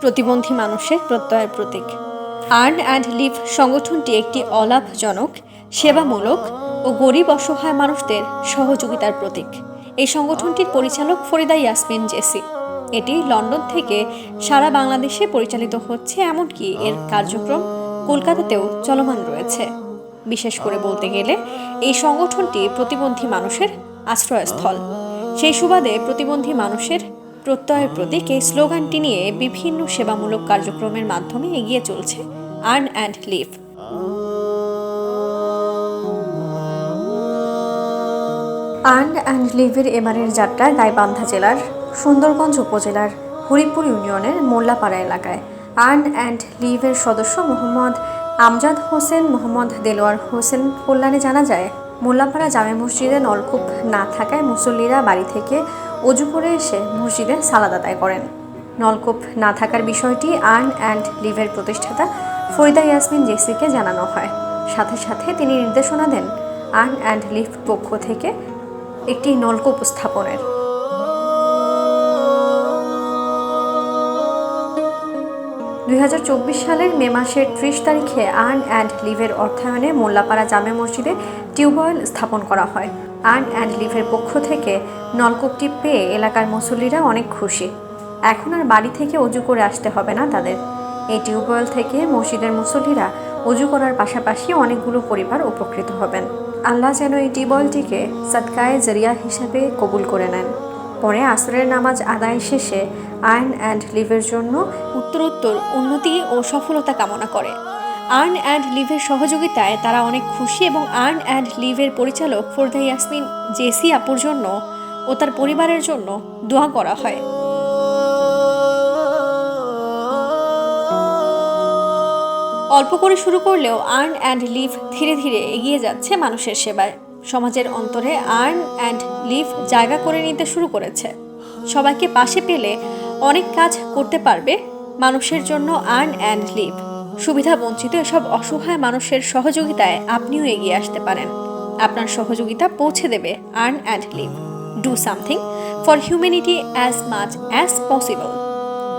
প্রতিবন্ধী মানুষের প্রত্যয়ের প্রতীক। আর্ন অ্যান্ড লিভ সংগঠনটি একটি অলাভজনক, সেবামূলক ও গরিব অসহায় মানুষদের সহযোগিতার প্রতীক। এই সংগঠনটির পরিচালক ফরিদা ইয়াসমিন জেসি। এটি লন্ডন থেকে সারা বাংলাদেশে পরিচালিত হচ্ছে, এমনকি এর কার্যক্রম কলকাতাতেও চলমান রয়েছে। বিশেষ করে বলতে গেলে, এই সংগঠনটি প্রতিবন্ধী মানুষের আশ্রয়স্থল। সেই সুবাদে প্রতিবন্ধী মানুষের প্রত্যয়ের প্রতীক এই স্লোগানটি নিয়ে বিভিন্ন সেবামূলক কার্যক্রমের মাধ্যমে এগিয়ে চলছে earn and live. Earn and লিভের এবারের যাত্রা গাইবান্ধা জেলার সুন্দরগঞ্জ উপজেলার হরিপুর ইউনিয়নের মোল্লাপাড়া এলাকায় আর্ন অ্যান্ড লিভের সদস্য মোহাম্মদ আমজাদ হোসেন মোহাম্মদ দেলোয়ার হোসেন কল্যাণে জানা যায় মোল্লাপাড়া জামে মসজিদে নলকূপ না থাকায় মুসল্লিরা বাড়ি থেকে অজু করে এসে মসজিদে সালাদ আদায় করেন। নলকূপ না থাকার বিষয়টি আর্ন অ্যান্ড লিভের প্রতিষ্ঠাতা ফরিদা ইয়াসমিন জেসিকে জানানো হয়। সাথে সাথে তিনি নির্দেশনা দেন আর্ন অ্যান্ড লিভ পক্ষ থেকে একটি নলকূপ স্থাপনের। দুই হাজার চব্বিশ সালের মে মাসের ত্রিশ তারিখে আর্ন অ্যান্ড লিভের অর্থায়নে মোল্লাপাড়া জামে মসজিদে টিউবওয়েল স্থাপন করা হয়। আর্ন অ্যান্ড লিভের পক্ষ থেকে নলকূপটি পেয়ে এলাকার মুসল্লিরা অনেক খুশি। এখন আর বাড়ি থেকে অজু করে আসতে হবে না তাদের। এই টিউবওয়েল থেকে মসজিদের মুসল্লিরা অজু করার পাশাপাশি অনেকগুলো পরিবার উপকৃত হবেন। আল্লাহ যেন এই টিউবওয়েলটিকে সৎকায়ে জরিয়া হিসেবে কবুল করে নেন। পরে আসরের নামাজ আদায় শেষে আর্ন অ্যান্ড লিভের জন্য উত্তরোত্তর উন্নতি ও সফলতা কামনা করে। আর্ন অ্যান্ড লিভের সহযোগিতায় তারা অনেক খুশি এবং আর্ন অ্যান্ড লিভের পরিচালক ফোরদা ইয়াসমিন জেসি আপুর জন্য ও তার পরিবারের জন্য দোয়া করা হয়। অল্প করে শুরু করলেও আর্ন অ্যান্ড লিভ ধীরে ধীরে এগিয়ে যাচ্ছে মানুষের সেবায়। সমাজের অন্তরে আর্ন অ্যান্ড লিভ জায়গা করে নিতে শুরু করেছে। সবাইকে পাশে পেলে অনেক কাজ করতে পারবে মানুষের জন্য আর্ন অ্যান্ড লিভ। সুবিধা বঞ্চিত এসব অসহায় মানুষের সহযোগিতায় আপনিও এগিয়ে আসতে পারেন। আপনার সহযোগিতা পৌঁছে দেবে earn and live. Do something for humanity as much as possible.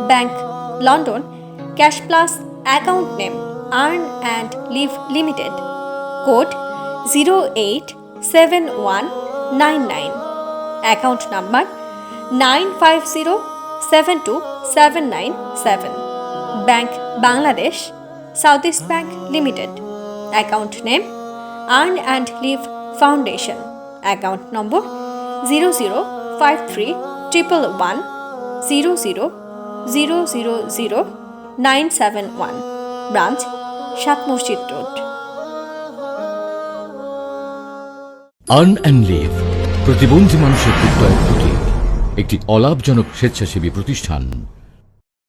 Bank, London, cash plus account name earn and live limited. Code zero eight seven one nine nine account number nine five zero seven two seven nine seven bank Bangladesh south east bank limited account name earn and live foundation account number zero zero five three triple one zero zero zero zero zero nine seven one branch Sat Masjid road earn and leave প্রতিবন্ধী মানুষের বিদ্যয়ের প্রতীক একটি অলাভজনক স্বেচ্ছাসেবী প্রতিষ্ঠান।